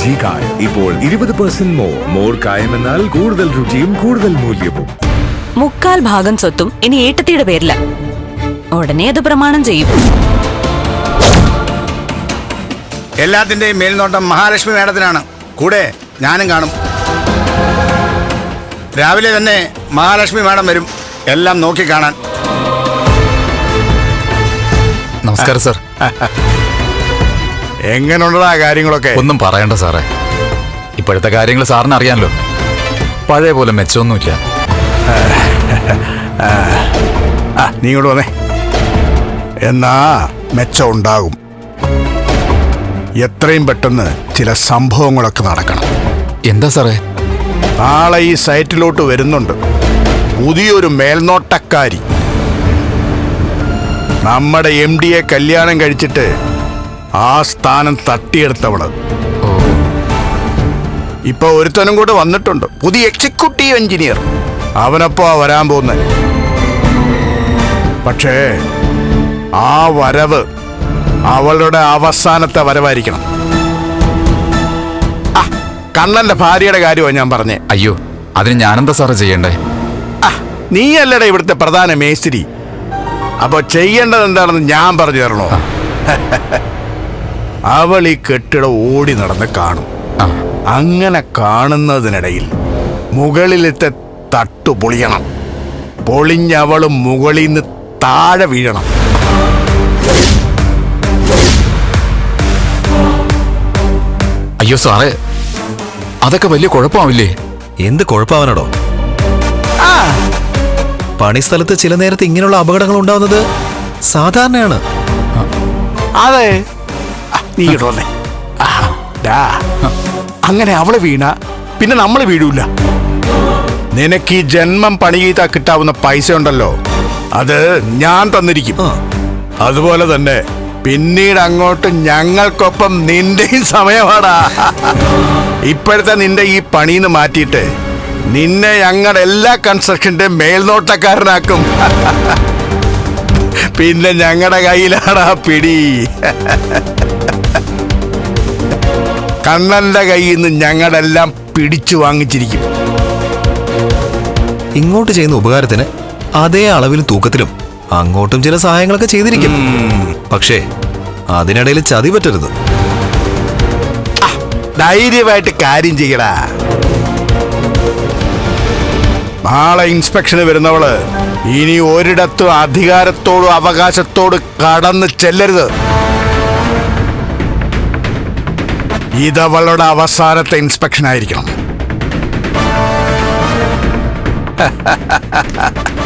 G കായം ഇപ്പോൾ ഇരുപത് പെർസെന്റ് മോർ മോർ കായം എന്നാൽ കൂടുതൽ രുചിയും കൂടുതൽ മൂല്യവും. മുക്കാൽ ഭാഗം സ്വത്തും ഇനി ഏട്ടത്തിയുടെ പേരില. ഉടനെ അത് പ്രമാണം ചെയ്യും. എല്ലാത്തിന്റെയും മേൽനോട്ടം മഹാലക്ഷ്മി മേഡത്തിനാണ്. കൂടെ ഞാനും കാണും. രാവിലെ തന്നെ മഹാലക്ഷ്മി മേടം വരും. എല്ലാം നോക്കി കാണാൻ. നമസ്കാരം സാർ. എങ്ങനെയുള്ളതാ കാര്യങ്ങളൊക്കെ? ഒന്നും പറയണ്ട സാറേ. ഇപ്പോഴത്തെ കാര്യങ്ങൾ സാറിന് അറിയാമല്ലോ പഴയ പോലെ മെച്ചമൊന്നുമില്ല. ആ നീ ഇങ്ങോട്ട് വന്നേ. എന്നാ മെച്ചം ഉണ്ടാകും. എത്രയും പെട്ടെന്ന് ചില സംഭവങ്ങളൊക്കെ നടക്കണം. എന്താ സാറേ? നാളെ ഈ സൈറ്റിലോട്ട് വരുന്നുണ്ട്. പുതിയൊരു മേൽനോട്ടക്കാരി. നമ്മുടെ എം ഡിയെ കല്യാണം കഴിച്ചിട്ട് ആ സ്ഥാനം തട്ടിയെടുത്തവൾ. ഇപ്പൊ ഒരുത്തനും കൂടെ വന്നിട്ടുണ്ട്. പുതിയ എക്സിക്യൂട്ടീവ് എഞ്ചിനീയർ അവനപ്പോ വരാൻ പോകുന്നത് പക്ഷേ ആ വരവ് അവളുടെ അവസാനത്തെ വരവായിരിക്കണം. കണ്ണന്റെ ഭാര്യയുടെ കാര്യമാണ് ഞാൻ പറഞ്ഞേ. അയ്യോ അതിന് ഞാനെന്താ സാറേ ചെയ്യണ്ടേ? ആ, അല്ലട ഇവിടുത്തെ പ്രധാന മേസ്തിരി. അപ്പൊ ചെയ്യേണ്ടത് എന്താണെന്ന് ഞാൻ പറഞ്ഞു തരണോ? അവൾ ഈ കെട്ടിടം ഓടി നടന്ന് കാണും. അങ്ങനെ കാണുന്നതിനിടയിൽ മുകളിലത്തെ തട്ടു പൊളിയണം. പൊളിഞ്ഞവളും മുകളിൽ നിന്ന് താഴെ വീഴണം. അയ്യോ സാറേ അതൊക്കെ വലിയ കുഴപ്പമാവില്ലേ? എന്ത് കുഴപ്പമാവനടോ പണിസ്ഥലത്ത് ചില നേരത്ത് ഇങ്ങനെയുള്ള അപകടങ്ങൾ ഉണ്ടാവുന്നത് സാധാരണയാണ്. അതെ. നീ ആ, അങ്ങനെ അവൾ വീണ പിന്നെ നമ്മൾ വീഴൂല. നിനക്ക് ഈ ജന്മം പണി ചെയ്താൽ കിട്ടാവുന്ന പൈസ ഉണ്ടല്ലോ അത് ഞാൻ തന്നിരിക്കും. അതുപോലെ തന്നെ പിന്നീട് അങ്ങോട്ട് ഞങ്ങൾക്കൊപ്പം നിന്റെയും സമയമാടാ. ഇപ്പോഴത്തെ നിന്റെ ഈ പണിന്ന് മാറ്റിയിട്ട് നിന്നെ ഞങ്ങളുടെ എല്ലാ കൺസ്ട്രക്ഷന്റെ മേൽനോട്ടക്കാരനാക്കും. പിന്നെ ഞങ്ങളുടെ കയ്യിലാണ് ആ പിടി. കണ്ണന്റെ കയ്യിൽ നിന്ന് ഞങ്ങളെല്ലാം പിടിച്ചു വാങ്ങിച്ചിരിക്കും. ഇങ്ങോട്ട് ചെയ്യുന്ന ഉപകാരത്തിന് അതേ അളവിലും തൂക്കത്തിലും അങ്ങോട്ടും ചില സഹായങ്ങളൊക്കെ ചെയ്തിരിക്കും. പക്ഷേ അതിനിടയിൽ ചതി പറ്റരുത്. ധൈര്യമായിട്ട് കാര്യം ചെയ്യടാ. നാളെ ഇൻസ്പെക്ഷന് വരുന്നവൾ ഇനി ഒരിടത്തും അധികാരത്തോടും അവകാശത്തോട് കടന്ന് ചെല്ലരുത്. ഇതവളുടെ അവസാനത്തെ ഇൻസ്പെക്ഷൻ ആയിരിക്കണം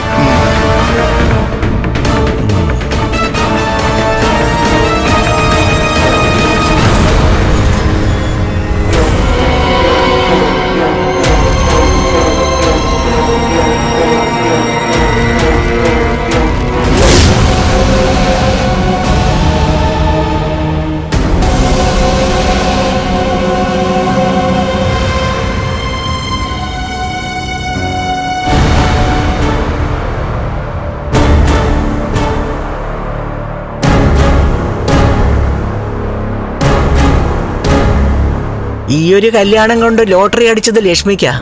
ഈ ഒരു കല്യാണം കൊണ്ട് ലോട്ടറി അടിച്ചത് ലക്ഷ്മിക്കാ.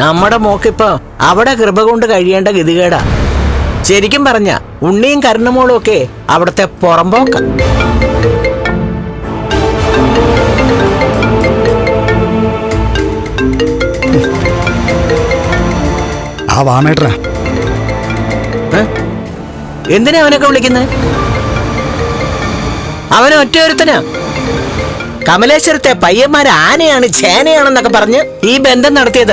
നമ്മുടെ മോക്കിപ്പോ അവിടെ കൃപ കൊണ്ട് കഴിയേണ്ട ഗതികേടാ. ശരിക്കും പറഞ്ഞ ഉണ്ണിയും കരുണമോളും ഒക്കെ അവിടുത്തെ പുറമ്പോക്ക. ആ എന്തിനാ അവനൊക്കെ വിളിക്കുന്നത് അവനൊറ്റ ഒറ്റയൊരുത്തനാ. കമലേശ്വരത്തെ പയ്യന്മാര് ആനയാണ് ചേനയാണെന്നൊക്കെ പറഞ്ഞ് ഈ ബന്ധം നടത്തിയത്.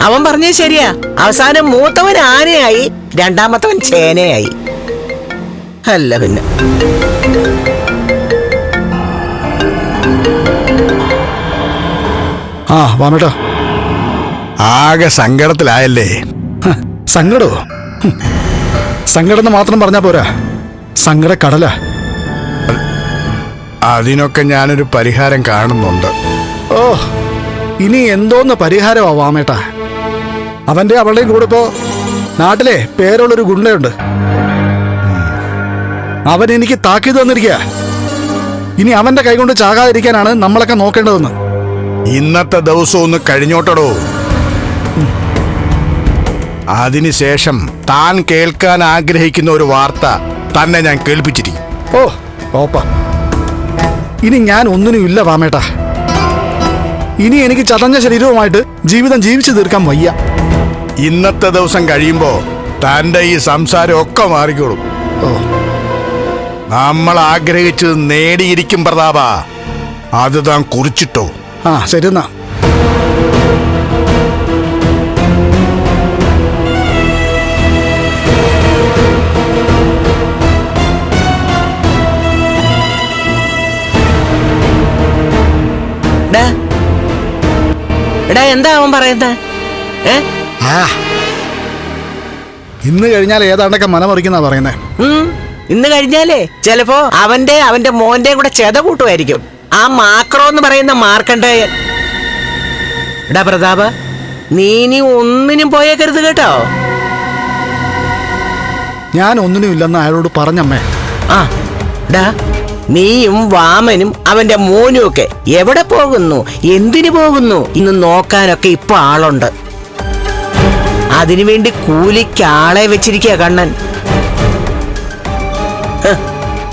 അവൻ പറഞ്ഞത് ശരിയാ. അവസാനം മൂത്തവൻ ആനയായി രണ്ടാമത്തവൻ ചേനയായി. അല്ല പിന്നെ. ആ വാമേട്ടോ. ആകെ സങ്കടത്തിലായല്ലേ? സങ്കടോ. സങ്കടം മാത്രം പറഞ്ഞാ പോരാ. സങ്കട കടല അതിനൊക്കെ ഞാനൊരു പരിഹാരം കാണുന്നുണ്ട്. ഓ ഇനി എന്തോന്ന് പരിഹാരമാ വാമേട്ടാ? അവന്റെ അവളുടെയും കൂടെ ഇപ്പോ നാട്ടിലെ പേരുള്ളൊരു ഗുണ്ടയുണ്ട്. അവൻ എനിക്ക് താക്കീത് തന്നിരിക്കുക ഇനി അവന്റെ കൈകൊണ്ട് ചാകാതിരിക്കാനാണ് നമ്മളൊക്കെ നോക്കേണ്ടതെന്ന്. ഇന്നത്തെ ദിവസം ഒന്ന് കഴിഞ്ഞോട്ടടോ. അതിനുശേഷം താൻ കേൾക്കാൻ ആഗ്രഹിക്കുന്ന ഒരു വാർത്ത തന്നെ ഞാൻ കേൾപ്പിച്ചിരിക്കും. ഓ ഓപ്പ ഇനി ഞാൻ ഒന്നിനും ഇല്ല വാമേട്ടാ. ഇനി എനിക്ക് ചതഞ്ഞ ശരീരവുമായിട്ട് ജീവിതം ജീവിച്ചു തീർക്കാൻ വയ്യ. ഇന്നത്തെ ദിവസം കഴിയുമ്പോ തന്റെ ഈ സംസാരം ഒക്കെ മാറിക്കോളും. നമ്മൾ ആഗ്രഹിച്ചത് നേടിയിരിക്കും പ്രതാപ. അത് താൻ കുറിച്ചിട്ടോ? ആ ശരി എന്നാ. എടാ എന്താ അവൻ പറയുന്നത് ഏ? ആ. ഇന്ന് കഴിഞ്ഞാൽ ഏതാണ്ടൊക്കെ മനമറിക്കുന്ന പറയുന്നേ. ഉം. ഇന്ന് കഴിഞ്ഞാലേ ചിലപ്പോ അവന്റെ അവന്റെ മോന്റെയും കൂടെ ചെത കൂട്ടുമായിരിക്കും. ആ മാക്രോ എന്ന് പറയുന്ന മാർക്കണ്ടേയൻ എടാ പ്രതാപ നീ ഇനി ഒന്നിനും പോയേക്കരുത് കേട്ടോ. ഞാൻ ഒന്നിനും ഇല്ലെന്ന് അയാളോട് പറഞ്ഞമ്മേ. ആ ഡാ നീയും വാമനും അവന്റെ മോനും ഒക്കെ എവിടെ പോകുന്നു? എന്തിനു പോകുന്നു? ഇന്ന് നോക്കാനൊക്കെ ഇപ്പൊ ആളുണ്ട്. അതിനുവേണ്ടി കൂലിക്ക് ആളെ വെച്ചിരിക്കുക കണ്ണൻ.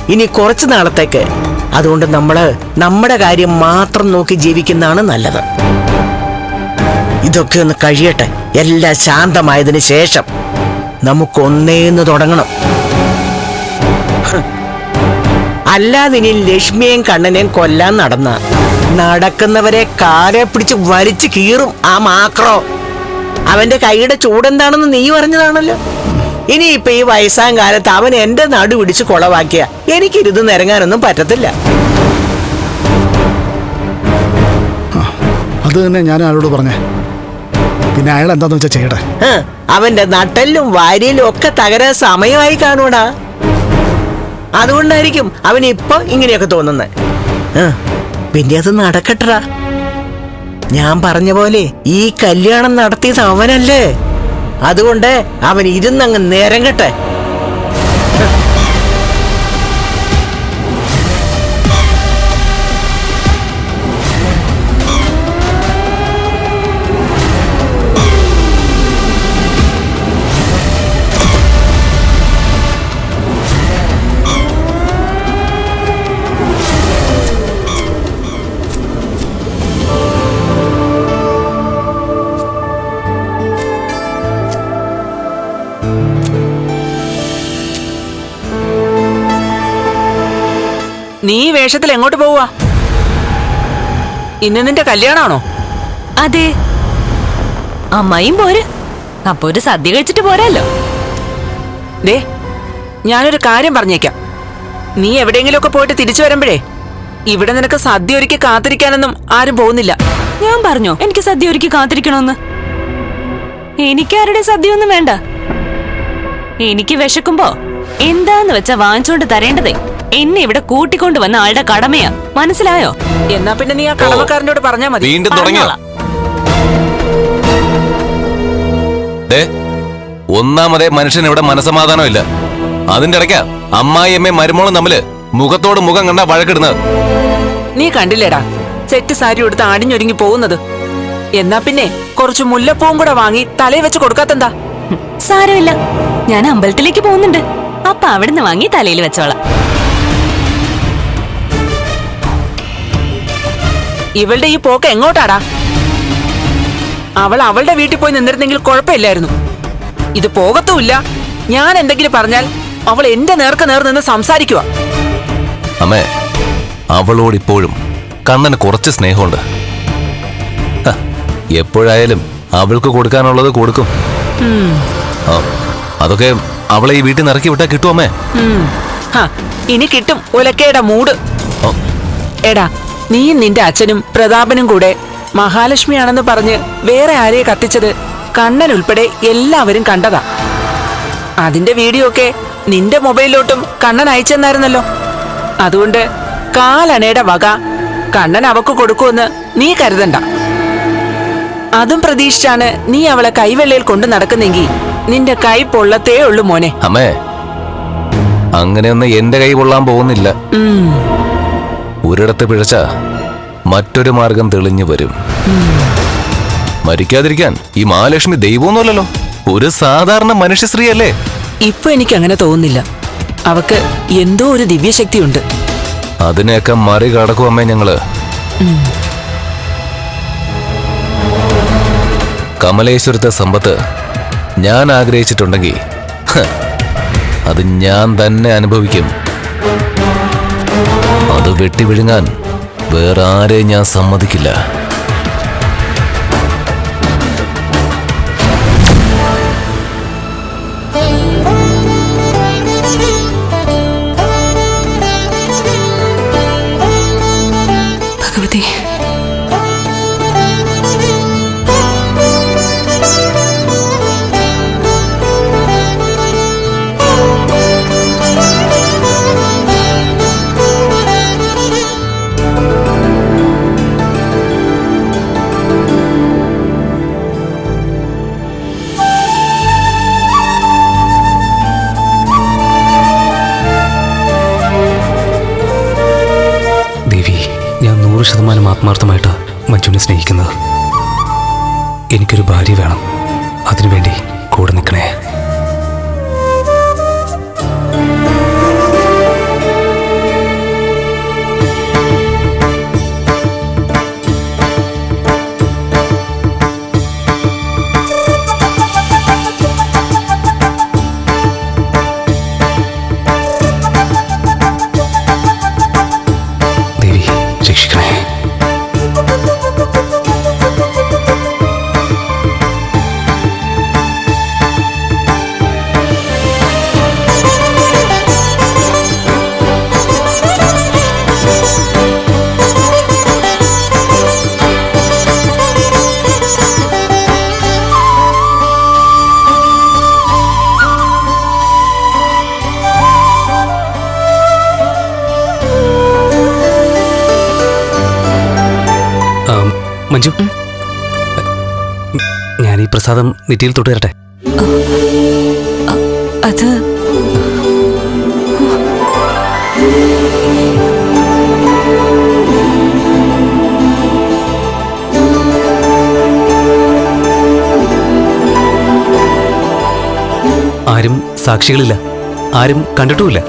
ഇനി കുറച്ചു നാളത്തേക്ക്. അതുകൊണ്ട് നമ്മൾ നമ്മുടെ കാര്യം മാത്രം നോക്കി ജീവിക്കുന്നതാണ് നല്ലത്. ഇതൊക്കെ ഒന്ന് കഴിയട്ടെ. എല്ലാം ശാന്തമായതിനു ശേഷം നമുക്കൊന്നേന്ന് തുടങ്ങണം. അല്ലാതെ ഇനി ലക്ഷ്മിയെയും കണ്ണനെയും കൊല്ലാൻ നടന്ന. നടക്കുന്നവരെ കാലെ പിടിച്ച് വലിച്ച് കീറും ആ മാക്രോ. അവന്റെ കൈയുടെ ചൂടെന്താണെന്ന് നീ പറഞ്ഞതാണല്ലോ ഇനി ഇപ്പൊ ഈ വയസ്സാം കാലത്ത് അവൻ എന്റെ നടു പിടിച്ച് കുളവാക്കിയ. എനിക്കിരുത് നിരങ്ങാനൊന്നും പറ്റത്തില്ല. അത് തന്നെ ഞാൻ അയാളോട് പറഞ്ഞേ? പിന്നെ അയാൾ എന്താന്ന് വെച്ചാ ചെയ്യട്ടെ? അവന്റെ നട്ടലിലും വാരിയിലും ഒക്കെ തകരാൻ സമയമായി കാണൂടാ അതുകൊണ്ടായിരിക്കും അവൻ ഇപ്പൊ ഇങ്ങനെയൊക്കെ തോന്നുന്നത്. പിന്നെ അത് നടക്കട്ടടാ. ഞാൻ പറഞ്ഞ പോലെ ഈ കല്യാണം നടത്തിയത് അവനല്ലേ. അതുകൊണ്ട് അവൻ ഇരുന്നങ്ങ് നേരങ്ങട്ടെ നീ ഈ വേഷത്തിൽ എങ്ങോട്ട് പോവുക? ഇന്ന് നിന്റെ കല്യാണാണോ? അതെ. അമ്മയും പോര്. അപ്പൊ ഒരു സദ്യ കഴിച്ചിട്ട് പോരാല്ലോ ദേ ഞാനൊരു കാര്യം പറഞ്ഞേക്കാം. നീ എവിടെയെങ്കിലുമൊക്കെ പോയിട്ട് തിരിച്ചു വരുമ്പോഴേ ഇവിടെ നിനക്ക് സദ്യ ഒരുക്കി കാത്തിരിക്കാനൊന്നും ആരും പോകുന്നില്ല. ഞാൻ പറഞ്ഞോ എനിക്ക് സദ്യ ഒരുക്കി കാത്തിരിക്കണമെന്ന്? എനിക്കാരുടെ സദ്യയൊന്നും വേണ്ട. എനിക്ക് വിശക്കുമ്പോ എന്താന്ന് വെച്ചാ വാങ്ങിച്ചോണ്ട് തരേണ്ടതേ? എന്നെ ഇവിടെ കൂട്ടിക്കൊണ്ട് വന്ന ആളുടെ കടമയാ. മനസ്സിലായോ? എന്നാ പിന്നെ നീ ആ കടമക്കാരനോട് പറഞ്ഞാ മതി. വീണ്ടും തുടങ്ങിയോ? ഒന്നാമതേ മനുഷ്യൻ ഇവിടെ മനസമാധാനമില്ല. അതിന്റെ ഇടയ്ക്ക അമ്മായിയമ്മയും മരുമോളും തമ്മിൽ മുഖത്തോട് മുഖം കണ്ട വഴക്കിടുന്നത്. നീ കണ്ടില്ലേടാ സെറ്റ് സാരി എടുത്ത് ആടിഞ്ഞൊരുങ്ങി പോകുന്നത്. എന്നാ പിന്നെ കുറച്ച് മുല്ലപ്പൂവും കൂടെ വാങ്ങി തലയിൽ വെച്ച് കൊടുക്കാത്തെന്താ? സാരമില്ല. ഞാൻ അമ്പലത്തിലേക്ക് പോകുന്നുണ്ട്. അപ്പൊ അവിടുന്ന് വാങ്ങി തലയിൽ വെച്ചോളാം. ഇവളുടെ ഈ പോക്ക് എങ്ങോട്ടാടാ? അവൾ അവളുടെ വീട്ടിൽ പോയി നിന്നിരുന്നെങ്കിൽ കുഴപ്പമില്ലായിരുന്നു. ഇത് പോകത്തുമില്ല. ഞാൻ എന്തെങ്കിലും പറഞ്ഞാൽ അവൾ എന്റെ നേർക്ക് നേർ നിന്ന് സംസാരിക്കുക അമ്മേ അവളോട് ഇപ്പോഴും കണ്ണന് കുറച്ച് സ്നേഹമുണ്ട്. എപ്പോഴായാലും അവൾക്ക് കൊടുക്കാനുള്ളത് കൊടുക്കും. അതൊക്കെ അവളെ ഈ വീട്ടിൽ നിറക്കി വിട്ടാ കിട്ടും അമ്മേ. ഇനി കിട്ടും ഒലക്കേടാ മൂട്. എടാ നീയും നിന്റെ അച്ഛനും പ്രതാപനും കൂടെ മഹാലക്ഷ്മിയാണെന്ന് പറഞ്ഞ് വേറെ ആരെയെ കത്തിച്ചത് കണ്ണൻ ഉൾപ്പെടെ എല്ലാവരും കണ്ടതാ. അതിന്റെ വീഡിയോ ഒക്കെ നിന്റെ മൊബൈലിലോട്ടും കണ്ണൻ അയച്ചെന്നായിരുന്നല്ലോ. അതുകൊണ്ട് കാലണയുടെ വക കണ്ണൻ അവക്ക് കൊടുക്കുമെന്ന് നീ കരുതണ്ട. അതും പ്രതീക്ഷിച്ചാണ് നീ അവളെ കൈവെള്ളയിൽ കൊണ്ടു നടക്കുന്നെങ്കിൽ നിന്റെ കൈ പൊള്ളത്തേ ഉള്ളു മോനെ. അമ്മേ അങ്ങനെയൊന്നും എന്റെ കൈ കൊള്ളാൻ പോകുന്നില്ല. ഒരിടത്ത് പിഴച്ച മറ്റൊരു മാർഗം തെളിഞ്ഞു വരും. മരിക്കാതിരിക്കാൻ ഈ മഹാലക്ഷ്മി ദൈവമൊന്നുമല്ലല്ലോ. ഒരു സാധാരണ മനുഷ്യശ്രീ അല്ലേ ഇപ്പൊ എനിക്ക് അങ്ങനെ തോന്നുന്നില്ല. അവക്ക് എന്തോ ഒരു ദിവ്യശക്തിയുണ്ട്. അതിനെയൊക്കെ മറികടക്കും അമ്മേ ഞങ്ങൾ. കമലേശ്വരത്തെ സമ്പത്ത് ഞാൻ ആഗ്രഹിച്ചിട്ടുണ്ടെങ്കിൽ അത് ഞാൻ തന്നെ അനുഭവിക്കും. അത് വെട്ടിവിഴുങ്ങാൻ വേറെ ആരെയും ഞാൻ സമ്മതിക്കില്ല. ആത്മാർത്ഥമായിട്ട് മഞ്ജുവിനെ സ്നേഹിക്കുന്നത്. എനിക്കൊരു ഭാര്യ വേണം. അതിനുവേണ്ടി പ്രസാദം നെറ്റിയിൽ തൊട്ട് തരട്ടെ അത് ആരും സാക്ഷികളില്ല. ആരും കണ്ടിട്ടുമില്ല.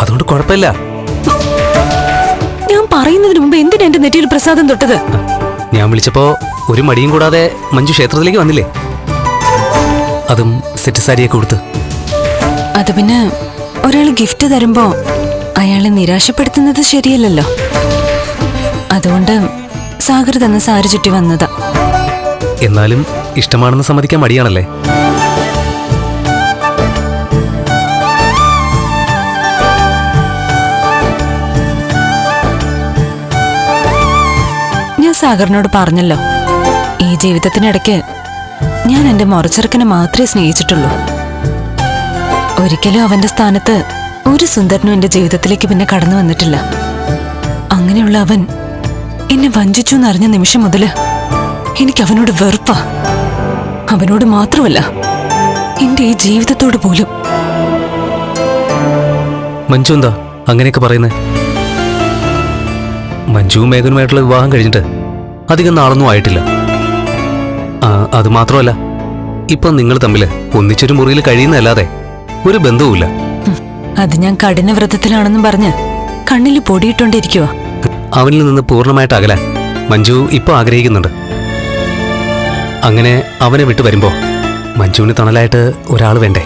അതുകൊണ്ട് കുഴപ്പമില്ല. ഞാൻ പറയുന്നതിന് മുമ്പ് എന്തിനാ എന്റെ നെറ്റിയിൽ പ്രസാദം തൊട്ടത്? ഞാൻ വിളിച്ചപ്പോ ഒരു മടിയും കൂടാതെ മഞ്ജു ക്ഷേത്രത്തിലേക്ക് വന്നില്ലേ? അതും സെറ്റ് സാരിയൊക്കെ കൊടുത്ത് അത് പിന്നെ ഒരാൾ ഗിഫ്റ്റ് തരുമ്പോ അയാളെ നിരാശപ്പെടുത്തുന്നത് ശരിയല്ലല്ലോ. അതുകൊണ്ട് സാഗർ തന്ന സാരി ചുറ്റി വന്നതാ. എന്നാലും ഇഷ്ടമാണെന്ന് സമ്മതിക്കാൻ മടിയാണല്ലേ? ഞാൻ സാഗറിനോട് പറഞ്ഞല്ലോ ഈ ജീവിതത്തിനിടയ്ക്ക് ഞാൻ എന്റെ മുറച്ചെറുക്കനെ മാത്രമേ സ്നേഹിച്ചിട്ടുള്ളൂ. ഒരിക്കലും അവന്റെ സ്ഥാനത്ത് ഒരു സുന്ദരനും എന്റെ ജീവിതത്തിലേക്ക് പിന്നെ കടന്നു വന്നിട്ടില്ല. അങ്ങനെയുള്ള അവൻ എന്നെ വഞ്ചിച്ചു എന്നറിഞ്ഞ നിമിഷം മുതൽ എനിക്ക് അവനോട് വെറുപ്പാ. അവനോട് മാത്രമല്ല എന്റെ ഈ ജീവിതത്തോട് പോലും. മഞ്ജു എന്താ അങ്ങനെയൊക്കെ പറയുന്നത് മഞ്ജുവും മേഘനുമായിട്ടുള്ള വിവാഹം കഴിഞ്ഞിട്ട് അധികം നാളൊന്നും ആയിട്ടില്ല. അത് മാത്രമല്ല ഇപ്പൊ നിങ്ങൾ തമ്മിൽ ഒന്നിച്ചൊരു മുറിയിൽ കഴിയുന്നതല്ലാതെ ഒരു ബന്ധവുമില്ല. അത് ഞാൻ കഠിന വ്രതത്തിലാണെന്നും പറഞ്ഞ് കണ്ണിൽ പൊടിയിട്ടോണ്ടിരിക്കുക അവനിൽ നിന്ന് പൂർണമായിട്ട് അകലാൻ മഞ്ജു ഇപ്പൊ ആഗ്രഹിക്കുന്നുണ്ട്. അങ്ങനെ അവനെ വിട്ടു വരുമ്പോ മഞ്ജുവിന് തണലായിട്ട് ഒരാൾ വേണ്ടേ?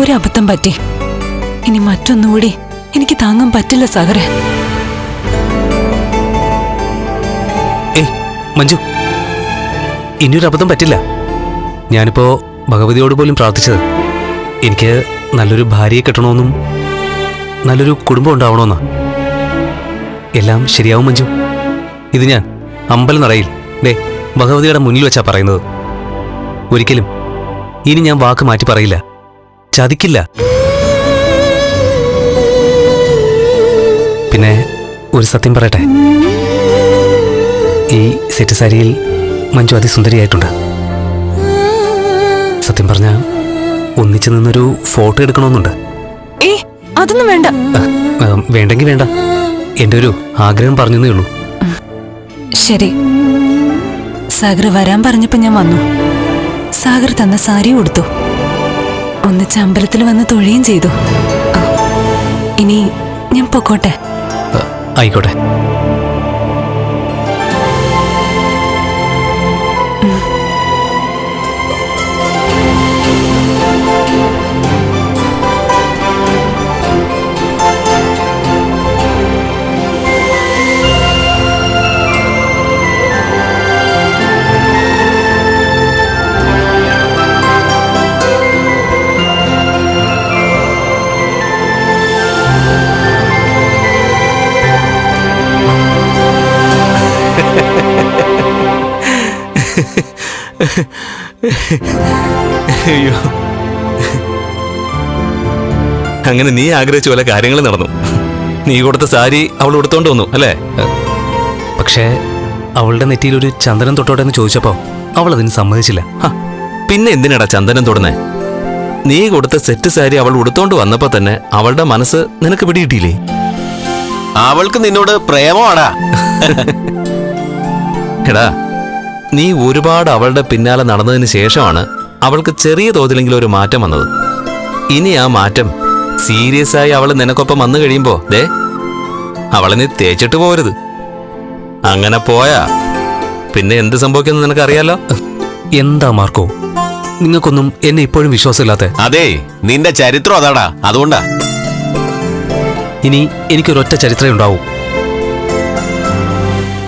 ഒരു അബദ്ധം പറ്റി. ഇനി മറ്റൊന്നുകൂടി എനിക്ക് താങ്ങാൻ പറ്റില്ല സാഗറെ ഏയ് മഞ്ജു. ഇനിയൊരു അബദ്ധം പറ്റില്ല. ഞാനിപ്പോ ഭഗവതിയോട് പോലും പ്രാർത്ഥിച്ചത്. എനിക്ക് നല്ലൊരു ഭാര്യയെ കിട്ടണമെന്നും നല്ലൊരു കുടുംബം ഉണ്ടാവണമെന്നാ. എല്ലാം ശരിയാവും മഞ്ജു. ഇത് ഞാൻ അമ്പലം നിറയിൽ ഡേ ഭഗവതിയുടെ മുന്നിൽ വെച്ചാ പറയുന്നത്. ഒരിക്കലും ഇനി ഞാൻ വാക്ക് മാറ്റി പറയില്ല. ചതിക്കില്ല. പിന്നെ ഒരു സത്യം പറയട്ടെ? ഈ സെറ്റ് സാരിയിൽ മഞ്ജു അതിസുന്ദരിയായിട്ടുണ്ട് സത്യം പറഞ്ഞ ഒന്നിച്ചു നിന്നൊരു ഫോട്ടോ എടുക്കണമെന്നുണ്ട്. ഏ അതൊന്നും വേണ്ട. വേണ്ടെങ്കിൽ വേണ്ട. എന്റെ ഒരു ആഗ്രഹം പറഞ്ഞേ ഉള്ളൂ. ശരി. സാഗർ വരാൻ പറഞ്ഞപ്പോ ഞാൻ വന്നു. സാഗർ തന്ന സാരി കൊടുത്തു ഒന്നിച്ച് അമ്പലത്തിൽ വന്ന് തൊഴുകയും ചെയ്തു. ഇനി ഞാൻ പൊക്കോട്ടെ? ആയിക്കോട്ടെ. അയ്യോ. അങ്ങനെ നീ ആഗ്രഹിച്ച പോലെ കാര്യങ്ങൾ നടന്നു. നീ കൊടുത്ത സാരി അവൾ ഉടുത്തോണ്ട് വന്നു അല്ലേ? പക്ഷേ അവളുടെ നെറ്റിയിൽ ഒരു ചന്ദനം തൊട്ടോടെ എന്ന് ചോദിച്ചപ്പോ അവൾ അതിന് സമ്മതിച്ചില്ല. പിന്നെ എന്തിനാടാ ചന്ദനം തൊടുന്നേ? നീ കൊടുത്ത സെറ്റ് സാരി അവൾ ഉടുത്തോണ്ട് വന്നപ്പോ തന്നെ അവളുടെ മനസ്സ് നിനക്ക് പിടിയിട്ടില്ലേ അവൾക്ക് നിന്നോട് പ്രേമമാടാ. എടാ നീ ഒരുപാട് അവളുടെ പിന്നാലെ നടന്നതിന് ശേഷമാണ് അവൾക്ക് ചെറിയ തോതിലെങ്കിലും ഒരു മാറ്റം വന്നത്. ഇനി ആ മാറ്റം സീരിയസ് ആയി അവൾ നിനക്കൊപ്പം വന്നു കഴിയുമ്പോ ദേ അവളെ നീ തേച്ചിട്ട് പോരുത്. അങ്ങനെ പോയാ പിന്നെ എന്ത് സംഭവിക്കുന്നു നിനക്കറിയാലോ? എന്താ മാർക്കോ? നിങ്ങൾക്കൊന്നും എന്നെ ഇപ്പോഴും വിശ്വാസമില്ലാത്ത അതെ നിന്റെ ചരിത്രം അതാടാ അതുകൊണ്ടാ. ഇനി എനിക്കൊരൊറ്റ ചരിത്രമേ ഉണ്ടാവൂ.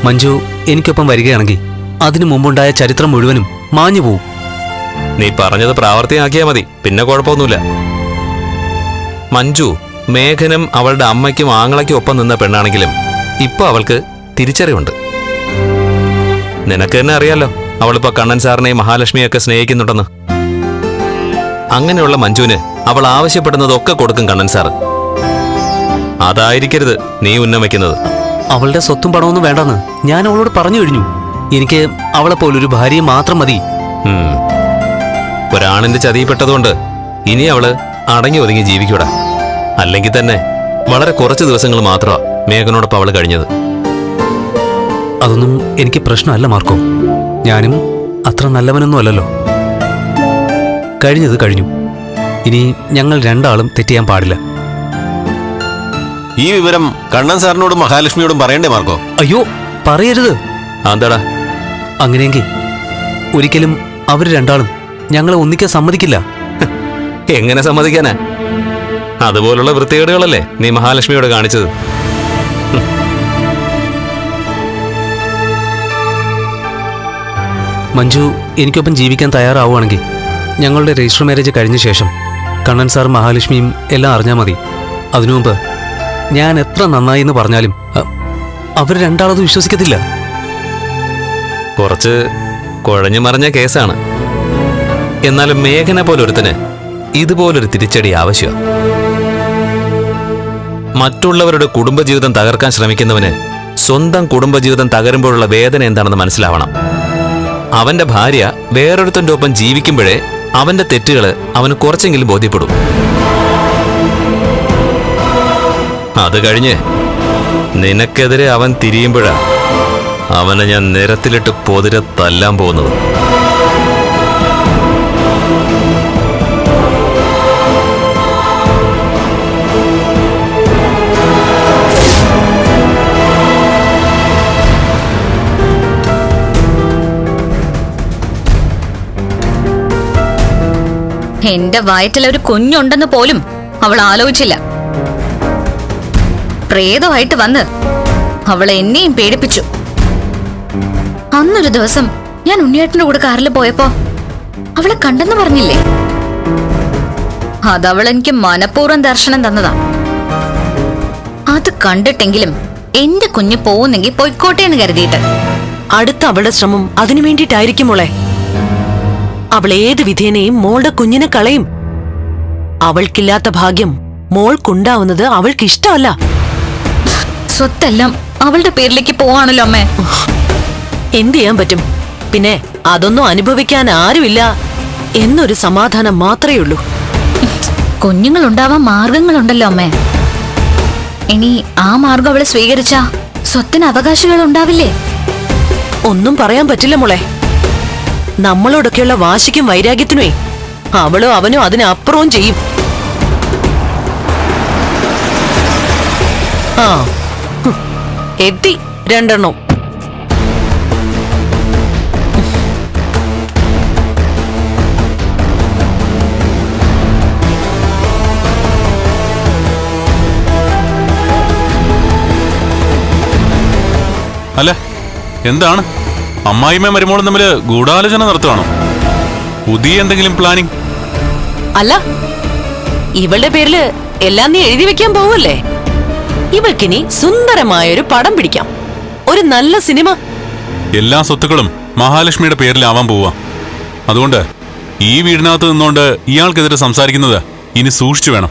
മഞ്ജു എനിക്കൊപ്പം വരികയാണെങ്കിൽ അതിനു മുമ്പുണ്ടായ ചരിത്രം മുഴുവനും മാഞ്ഞു പോവും. നീ പറഞ്ഞത് പ്രാവർത്തിയാക്കിയാ മതി. പിന്നെ കുഴപ്പമൊന്നുമില്ല. മഞ്ജു മേഘനം അവളുടെ അമ്മയ്ക്കും ആങ്ങളയ്ക്കും ഒപ്പം നിന്ന പെണ്ണാണെങ്കിലും ഇപ്പൊ അവൾക്ക് തിരിച്ചറിവുണ്ട്. നിനക്ക് തന്നെ അറിയാലോ അവളിപ്പോ കണ്ണൻ സാറിനെയും മഹാലക്ഷ്മിയൊക്കെ സ്നേഹിക്കുന്നുണ്ടെന്ന്. അങ്ങനെയുള്ള മഞ്ജുവിന് അവൾ ആവശ്യപ്പെടുന്നതൊക്കെ കൊടുക്കും കണ്ണൻ സാർ അതായിരിക്കരുത് നീ ഉന്നം വയ്ക്കുന്നത്. അവളുടെ സ്വത്തും പണമൊന്നും വേണ്ടെന്ന് ഞാൻ അവളോട് പറഞ്ഞു കഴിഞ്ഞു. എനിക്ക് അവളെ പോലൊരു ഭാര്യ മാത്രം മതി. ഒരാണിന്റെ ചതിയിൽപ്പെട്ടതുകൊണ്ട് ഇനി അവൾ അടങ്ങി ഒതുങ്ങി ജീവിക്കൂടാ. അല്ലെങ്കിൽ തന്നെ വളരെ കുറച്ച് ദിവസങ്ങൾ മാത്രമാ മേഘനോടൊപ്പം അവൾ കഴിഞ്ഞത്. അതൊന്നും എനിക്ക് പ്രശ്നമല്ല മാർക്കോ. ഞാനും അത്ര നല്ലവനൊന്നും അല്ലല്ലോ. കഴിഞ്ഞത് കഴിഞ്ഞു. ഇനി ഞങ്ങൾ രണ്ടാളും തെറ്റിയാൻ പാടില്ല. ഈ വിവരം കണ്ണൻ സാറിനോടും മഹാലക്ഷ്മിയോടും പറയണ്ടേ മാർക്കോ? അയ്യോ പറയരുത്. എന്താടാ അങ്ങനെയെങ്കിൽ ഒരിക്കലും അവർ രണ്ടാളും ഞങ്ങളെ ഒന്നിക്കാൻ സമ്മതിക്കില്ല. എങ്ങനെ സമ്മതിക്കാനാ? അതുപോലുള്ള വൃത്തികേടുകളല്ലേ നീ മഹാലക്ഷ്മിയോട് കാണിച്ചത്. മഞ്ജു എനിക്കൊപ്പം ജീവിക്കാൻ തയ്യാറാവുകയാണെങ്കിൽ ഞങ്ങളുടെ രജിസ്റ്റർ മാരേജ് കഴിഞ്ഞ ശേഷം കണ്ണൻ സാർ മഹാലക്ഷ്മിയും എല്ലാം അറിഞ്ഞാൽ മതി. അതിനു മുമ്പ് ഞാൻ എത്ര നന്നായി എന്ന് പറഞ്ഞാലും അവർ രണ്ടാളത് വിശ്വസിക്കത്തില്ല. കുറച്ച് കുഴഞ്ഞു മറിഞ്ഞ കേസാണ്. എന്നാൽ മേഘന പോലൊരുത്തന് ഇതുപോലൊരു തിരിച്ചടി ആവശ്യമാണ് മറ്റുള്ളവരുടെ കുടുംബജീവിതം തകർക്കാൻ ശ്രമിക്കുന്നവന് സ്വന്തം കുടുംബജീവിതം തകരുമ്പോഴുള്ള വേദന എന്താണെന്ന് മനസ്സിലാവണം. അവന്റെ ഭാര്യ വേറൊരുത്തന്റെ ഒപ്പം ജീവിക്കുമ്പോഴേ അവന്റെ തെറ്റുകൾ അവന് കുറച്ചെങ്കിലും ബോധ്യപ്പെടും. അത് കഴിഞ്ഞ് നിനക്കെതിരെ അവൻ തിരിയുമ്പോഴാ അവനെ ഞാൻ നിരത്തിലിട്ട് പൊതിരെ തല്ലാൻ പോകുന്നത്. എന്റെ വയറ്റിൽ ഒരു കുഞ്ഞുണ്ടെന്ന് പോലും അവൾ ആലോചിച്ചില്ല. പ്രേതമായിട്ട് വന്ന് അവൾ എന്നെയും പേടിപ്പിച്ചു. അന്നൊരു ദിവസം ഞാൻ ഉണ്ണിയേട്ടന്റെ കൂടെ കാറിൽ പോയപ്പോ അവളെ കണ്ടെന്ന് പറഞ്ഞില്ലേ? അതവൾ എനിക്ക് മനഃപൂർവം ദർശനം തന്നതാ. അത് കണ്ടിട്ടെങ്കിലും എന്റെ കുഞ്ഞ് പോകുന്നെങ്കിൽ പൊയ്ക്കോട്ടെ എന്ന് കരുതിയിട്ട്. അടുത്ത അവളുടെ ശ്രമം അതിനു വേണ്ടിയിട്ടായിരിക്കും മോളെ. അവൾ ഏത് വിധേനയും മോളുടെ കുഞ്ഞിനെ കളയും. അവൾക്കില്ലാത്ത ഭാഗ്യം മോൾക്കുണ്ടാവുന്നത് അവൾക്ക് ഇഷ്ടമല്ല സ്വത്തെല്ലാം അവളുടെ പേരിലേക്ക് പോവാണല്ലോ അമ്മേ. എന്ത് ചെയ്യാൻ പറ്റും? പിന്നെ അതൊന്നും അനുഭവിക്കാൻ ആരുമില്ല. എന്നൊരു സമാധാനം മാത്രമേ ഉള്ളൂ. കുഞ്ഞുങ്ങൾ ഉണ്ടാവാൻ മാർഗങ്ങളുണ്ടല്ലോ അമ്മേ. ഇനി ആ മാർഗം അവളെ സ്വീകരിച്ച സ്വത്തിന് അവകാശികൾ ഉണ്ടാവില്ലേ? ഒന്നും പറയാൻ പറ്റില്ല മോളെ. നമ്മളോടൊക്കെയുള്ള വാശിക്കും വൈരാഗ്യത്തിനുമേ അവളോ അവനോ അതിനപ്പുറവും ചെയ്യും. ആ. എത്തി രണ്ടെണ്ണം. അല്ല? എന്താണ്? അമ്മായിമ്മ മരുമോളും തമ്മിൽ ഗൂഢാലോചന നടത്തുവാണോ? പുതിയ എന്തെങ്കിലും പ്ലാനിങ് അല്ല ഇവളുടെ പേരിൽ എല്ലാം നീ എഴുതി വെക്കാൻ പോവല്ലേ ഇവൾക്കിനി സുന്ദരമായൊരു പടം പിടിക്കാം. ഒരു നല്ല സിനിമ. എല്ലാ സ്വത്തുക്കളും മഹാലക്ഷ്മിയുടെ പേരിലാവാൻ പോവാ അതുകൊണ്ട് ഈ വീടിനകത്ത് നിന്നുകൊണ്ട് ഇയാൾക്കെതിരെ സംസാരിക്കുന്നത് ഇനി സൂക്ഷിച്ചു വേണം.